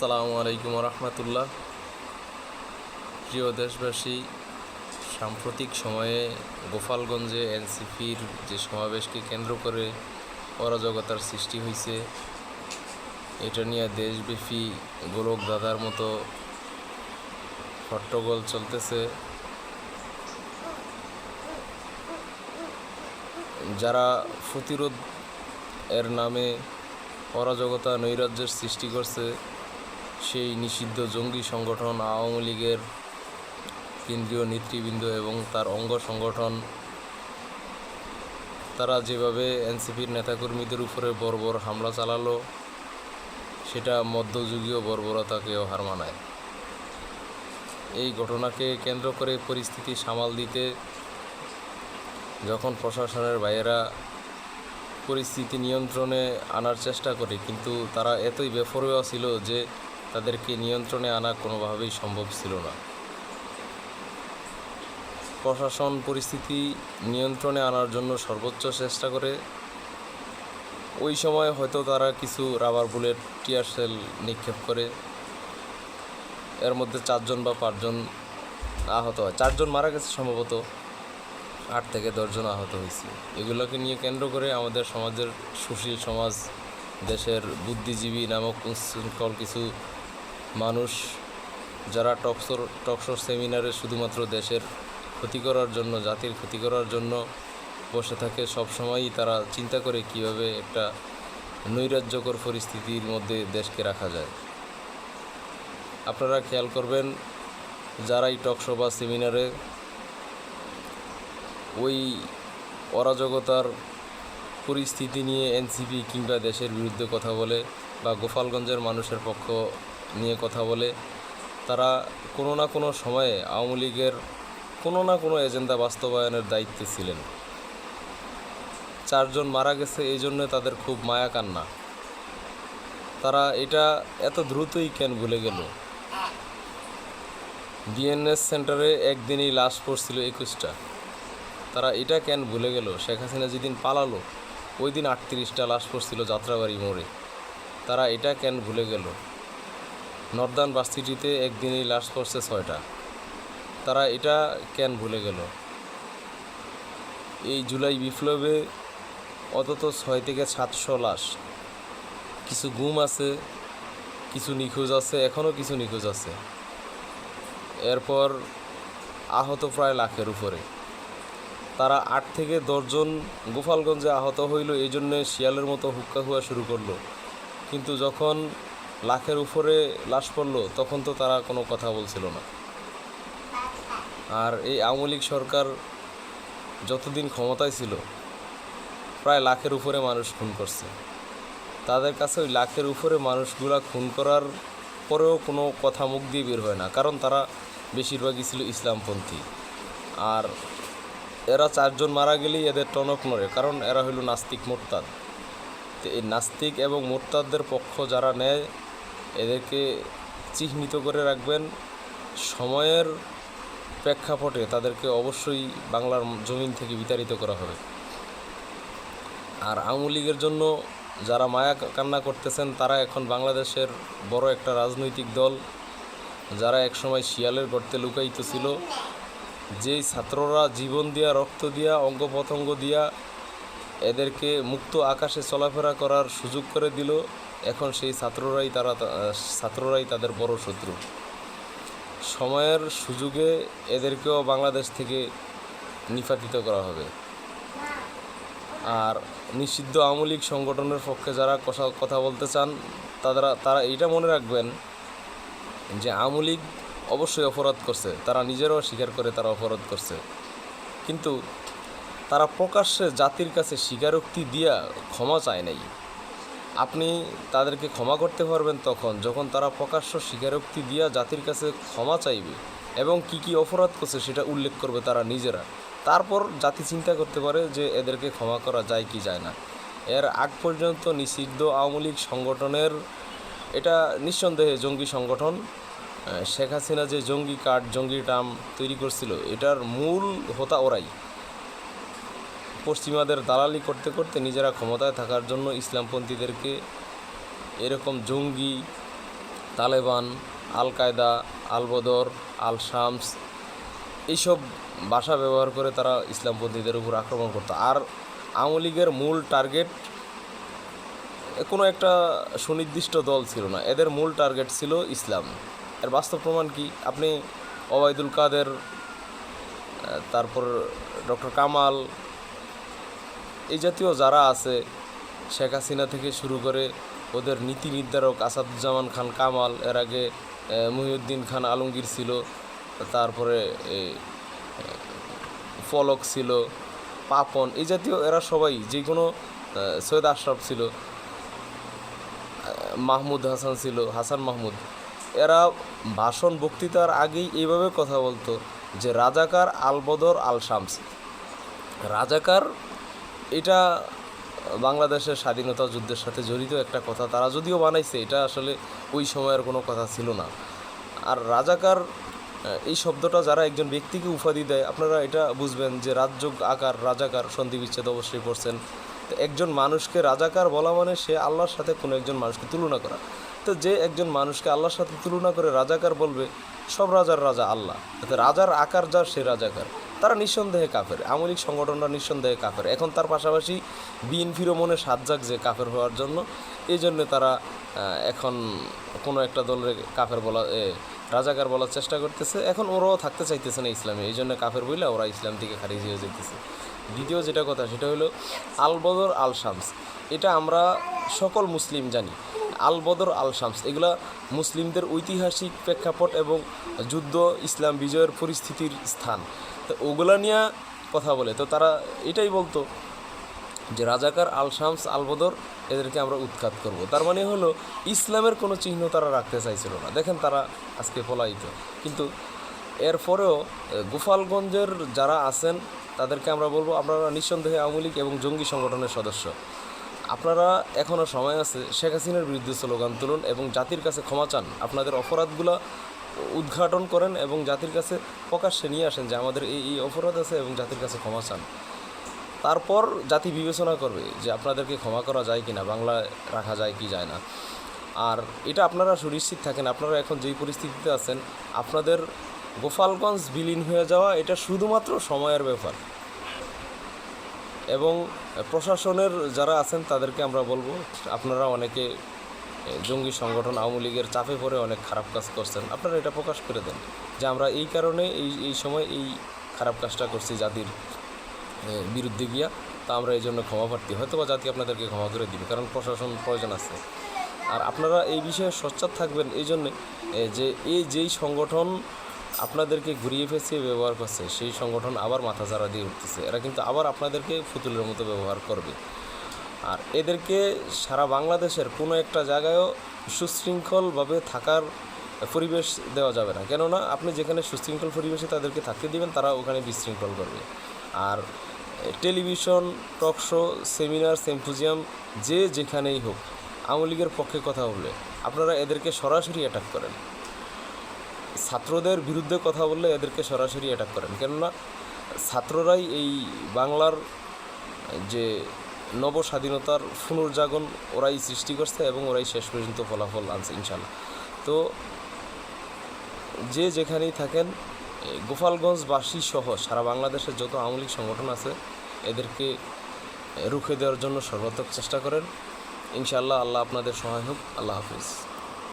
আসসালামু আলাইকুম রহমতুল্লাহ প্রিয় দেশবাসী, সাম্প্রতিক সময়ে গোপালগঞ্জে এনসিপির যে সমাবেশকে কেন্দ্র করে অরাজকতার সৃষ্টি হয়েছে এটা নিয়ে দেশব্যাপী গোলক দাদার মতো হট্টগোল চলতেছে। যারা প্রতিরোধ এর নামে অরাজকতা নৈরাজ্যের সৃষ্টি করছে সেই নিষিদ্ধ জঙ্গি সংগঠন, আওয়ামী লীগের কেন্দ্রীয় নেতৃবৃন্দ এবং তার অঙ্গ সংগঠন, তারা যেভাবে এনসিপির নেতাকর্মীদের উপরে বর্বর হামলা চালালো, সেটা মধ্যযুগীয় বর্বরতাকেও হার মানায়। এই ঘটনাকে কেন্দ্র করে পরিস্থিতি সামাল দিতে যখন প্রশাসনের বাইরেরা পরিস্থিতি নিয়ন্ত্রণে আনার চেষ্টা করে, কিন্তু তারা এতই বেফরোয়া ছিল যে তাদেরকে নিয়ন্ত্রণে আনা কোনোভাবেই সম্ভব ছিল না। প্রশাসন পরিস্থিতি নিয়ন্ত্রণে আনার জন্য সর্বোচ্চ চেষ্টা করে। ওই সময় হয়তো তারা কিছু রাবার বুলেট টিয়ার সেল নিক্ষেপ করে। এর মধ্যে চারজন বা পাঁচজন আহত হয়। চারজন মারা গেছে সম্ভবত। আট থেকে দশজন আহত হয়েছে। এগুলোকে নিয়ে কেন্দ্র করে আমাদের সমাজের সুশীল সমাজ, দেশের বুদ্ধিজীবী নামক উচ্ছৃঙ্খল কিছু মানুষ যারা টকশোর টকশোর সেমিনারে শুধুমাত্র দেশের ক্ষতি করার জন্য, জাতির ক্ষতি করার জন্য বসে থাকে সবসময়ই তারা চিন্তা করে কীভাবে একটা নৈরাজ্যকর পরিস্থিতির মধ্যে দেশকে রাখা যায়। আপনারা খেয়াল করবেন, যারাই টকশো বা সেমিনারে ওই অরাজকতার পরিস্থিতি নিয়ে এনসিপি কিংবা দেশের বিরুদ্ধে কথা বলে বা গোপালগঞ্জের মানুষের পক্ষ নিয়ে কথা বলে, তারা কোনো না কোনো সময়ে আওয়ামী লীগের কোনো না কোনো এজেন্ডা বাস্তবায়নের দায়িত্বে ছিলেন। চারজন মারা গেছে, এই জন্য তাদের খুব মায়া কান্না। তারা এটা এত দ্রুতই কেন ভুলে গেল? ডিএনএস সেন্টারে একদিনই লাশ পড়ছিল একুশটা। তারা এটা কেন ভুলে গেল? শেখ হাসিনা যেদিন পালালো, ওই দিন আটত্রিশটা লাশ পড়ছিল যাত্রাবাড়ি মোড়ে। তারা এটা কেন ভুলে গেল? নর্দার্ন বাস্তিটিতে একদিনই লাশ পড়ছে ছয়টা। তারা এটা কেন ভুলে গেল? এই জুলাই বিপ্লবে অন্তত ছয় থেকে সাতশো লাশ। কিছু গুম আছে, কিছু নিখোঁজ আছে, এখনও কিছু নিখোঁজ আছে। এরপর আহত প্রায় লাখের উপরে। তারা আট থেকে দশজন গোপালগঞ্জে আহত হইল, এই জন্যে শিয়ালের মতো হুক্কা হুয়া শুরু করল। কিন্তু যখন লাখের উপরে লাশ পড়ল, তখন তো তারা কোনো কথা বলছিল না। আর এই আওয়ামী লীগ সরকার যতদিন ক্ষমতায় ছিল, প্রায় লাখের উপরে মানুষ খুন করছে। তাদের কাছে ওই লাখের উপরে মানুষগুলা খুন করার পরেও কোনো কথা মুখ দিয়ে বের হয় না, কারণ তারা বেশিরভাগই ছিল ইসলামপন্থী। আর এরা চারজন মারা গেলেই এদের টনক নড়ে, কারণ এরা হইল নাস্তিক মোরতাদ। তো এই নাস্তিক এবং মোরতাদদের পক্ষ যারা নেয় এদেরকে চিহ্নিত করে রাখবেন। সময়ের প্রেক্ষাপটে তাদেরকে অবশ্যই বাংলার জমিন থেকে বিতাড়িত করা হবে। আর আওয়ামী লীগের জন্য যারা মায়া কান্না করতেছেন, তারা এখন বাংলাদেশের বড় একটা রাজনৈতিক দল। যারা একসময় শিয়ালের গর্তে লুকায়িত ছিল। যেই ছাত্ররা জীবন দিয়া, রক্ত দিয়া অঙ্গ দিয়া এদেরকে মুক্ত আকাশে চলাফেরা করার সুযোগ করে দিল। এখন সেই ছাত্ররাই তারা, ছাত্ররাই তাদের বড় শত্রু। সময়ের সুযোগে এদেরকেও বাংলাদেশ থেকে নিপাতিত করা হবে। আর নিষিদ্ধ আওয়ামী সংগঠনের পক্ষে যারা কথা কথা বলতে চান, তারা তারা এইটা মনে রাখবেন যে আওয়ামী লীগ অবশ্যই অপরাধ করছে। তারা নিজেরাও স্বীকার করে তারা অপরাধ করছে। কিন্তু তারা প্রকাশ্যে জাতির কাছে স্বীকারোক্তি দিয়া ক্ষমা চায় নাই। আপনি তাদেরকে ক্ষমা করতে পারবেন তখন, যখন তারা প্রকাশ্য স্বীকারোক্তি দিয়া জাতির কাছে ক্ষমা চাইবে এবং কি কি অপরাধ করছে সেটা উল্লেখ করবে তারা নিজেরা। তারপর জাতি চিন্তা করতে পারে যে এদেরকে ক্ষমা করা যায় কি যায় না। এর আগ পর্যন্ত নিষিদ্ধ আওয়ামী লীগ সংগঠনের, এটা নিঃসন্দেহে জঙ্গি সংগঠন শেখ হাসিনা যে জঙ্গি কার্ড জঙ্গি টার্ম তৈরি করছিল, এটার মূল হোতা ওরাই। পশ্চিমাদের দালালি করতে করতে নিজেরা ক্ষমতায় থাকার জন্য ইসলামপন্থীদেরকে এরকম জঙ্গি, তালেবান আল কায়দা আল বদর আল শামস এইসব ভাষা ব্যবহার করে তারা ইসলামপন্থীদের উপর আক্রমণ করতো। আর আওয়ামী লীগের মূল টার্গেট কোনো একটা সুনির্দিষ্ট দল ছিল না। এদের মূল টার্গেট ছিল ইসলাম। এর বাস্তব প্রমাণ কি? আপনি ওবায়দুল কাদের তারপর ডক্টর কামাল এই জাতীয় যারা আছে, শেখ হাসিনা থেকে শুরু করে ওদের নীতি নির্ধারক আসাদুজ্জামান খান কামাল, এর আগে মহিউদ্দিন খান আলমগীর ছিল, তারপরে ফলক ছিল, পাপন, এই জাতীয় এরা সবাই যে কোনো সৈয়দ আশরাফ ছিল মাহমুদ হাসান ছিল, হাসান মাহমুদ, এরা ভাষণ বক্তৃতার আগেই এইভাবে কথা বলতো যে, রাজাকার আলবদর আল শামস। রাজাকার এটা বাংলাদেশের স্বাধীনতা যুদ্ধের সাথে জড়িত একটা কথা। তারা যদিও বানাইছে, এটা আসলে ওই সময়ের কোনো কথা ছিল না। আর রাজাকার এই শব্দটা যারা একজন ব্যক্তিকে উপাধি দেয়, আপনারা এটা বুঝবেন যে রাজ্য আকার, রাজাকার, সন্ধি বিচ্ছেদ অবশ্যই করছেন তো একজন মানুষকে রাজাকার বলা মানে সে আল্লাহর সাথে কোনো একজন মানুষকে তুলনা করা। তো যে একজন মানুষকে আল্লাহর সাথে তুলনা করে রাজাকার বলবে, সব রাজার রাজা আল্লাহ। রাজার আকার যার সে রাজাকার। তারা নিঃসন্দেহে কাফের। আওয়ামী লীগ সংগঠনটা নিঃসন্দেহে কাফের। এখন তার পাশাপাশি বিএনপিরও মনে সাত যে কাফের হওয়ার জন্য, এই জন্য তারা এখন কোনো একটা দলের কাফের বলা রাজাকার বলার চেষ্টা করতেছে। এখন ওরাও থাকতে চাইতেছে না ইসলামে। এই জন্য কাফের বইলে ওরা ইসলাম থেকে খারিজ হয়ে যেতেছে দ্বিতীয় যেটা কথা, সেটা হলো আল বদর আল শামস এটা আমরা সকল মুসলিম জানি। আল বদর আল শামস এগুলা মুসলিমদের ঐতিহাসিক প্রেক্ষাপট এবং যুদ্ধ, ইসলাম বিজয়ের পরিস্থিতির স্থান। তো ওগুলা নিয়ে কথা বলে। তো তারা এটাই বলতো যে রাজাকার আল শামস আল বদর এদেরকে আমরা উৎখাত করব। তার মানে হলো ইসলামের কোনো চিহ্ন তারা রাখতে চাইছিল না। দেখেন তারা আজকে পলায়িত। কিন্তু এরপরেও গোপালগঞ্জের যারা আছেন, তাদেরকে আমরা বলব, আপনারা নিঃসন্দেহে আওয়ামী লীগ এবং জঙ্গি সংগঠনের সদস্য। আপনারা এখনও সময় আছে শেখ হাসিনার বিরুদ্ধে স্লোগান তুলুন এবং জাতির কাছে ক্ষমা চান। আপনাদের অপরাধগুলো উদ্ঘাটন করেন এবং জাতির কাছে প্রকাশ্যে নিয়ে আসেন যে আমাদের এই এই অপরাধ আছে এবং জাতির কাছে ক্ষমা চান। তারপর জাতি বিবেচনা করবে যে আপনাদেরকে ক্ষমা করা যায় কি না বাংলায় রাখা যায় কি যায় না। আর এটা আপনারা সুনিশ্চিত থাকেন, আপনারা এখন যেই পরিস্থিতিতে আছেন, আপনাদের গোপালগঞ্জ বিলীন হয়ে যাওয়া এটা শুধুমাত্র সময়ের ব্যাপার। এবং প্রশাসনের যারা আছেন তাদেরকে আমরা বলব, আপনারা অনেকে জঙ্গি সংগঠন আওয়ামী লীগের চাপে পড়ে অনেক খারাপ কাজ করছেন। আপনারা এটা প্রকাশ করে দেন যে আমরা এই কারণে এই এই সময় এই খারাপ কাজটা করছি জাতির বিরুদ্ধে গিয়া, তা আমরা এই জন্য ক্ষমা প্রার্থী। হয়তো বা জাতি আপনাদেরকে ক্ষমা করে দিবে, কারণ প্রশাসন প্রয়োজন আছে। আর আপনারা এই বিষয়ে সোচ্চার থাকবেন এই জন্যে যে এই যেই সংগঠন আপনাদেরকে ঘুরিয়ে ফেঁচিয়ে ব্যবহার করছে, সেই সংগঠন আবার মাথা চারা দিয়ে উঠতেছে। এরা কিন্তু আবার আপনাদেরকে ফুতুলের মতো ব্যবহার করবে। আর এদেরকে সারা বাংলাদেশের কোনো একটা জায়গায়ও সুশৃঙ্খলভাবে থাকার পরিবেশ দেওয়া যাবে না। কেননা আপনি যেখানে সুশৃঙ্খল পরিবেশে তাদেরকে থাকতে দিবেন, তারা ওখানে বিশৃঙ্খল করবে। আর television, talk show, seminar, symposium, যে যেখানেই হোক, আওয়ামী লীগের পক্ষে কথা বললে আপনারা এদেরকে সরাসরি অ্যাটাক করেন। ছাত্রদের বিরুদ্ধে কথা বললে এদেরকে সরাসরি অ্যাটাক করেন। কেননা ছাত্ররাই এই বাংলার যে নব স্বাধীনতার পুনর্জাগরণ ওরাই সৃষ্টি করছে এবং ওরাই শেষ পর্যন্ত ফলাফল আনছে ইনশাল্লাহ তো যে যেখানেই থাকেন গোপালগঞ্জবাসী সহ সারা বাংলাদেশের যত আওয়ামী সংগঠন আছে, এদেরকে রুখে দেওয়ার জন্য সর্বাত্মক চেষ্টা করেন। ইনশাআল্লাহ আল্লাহ আপনাদের সহায় হোক। আল্লাহ হাফিজ।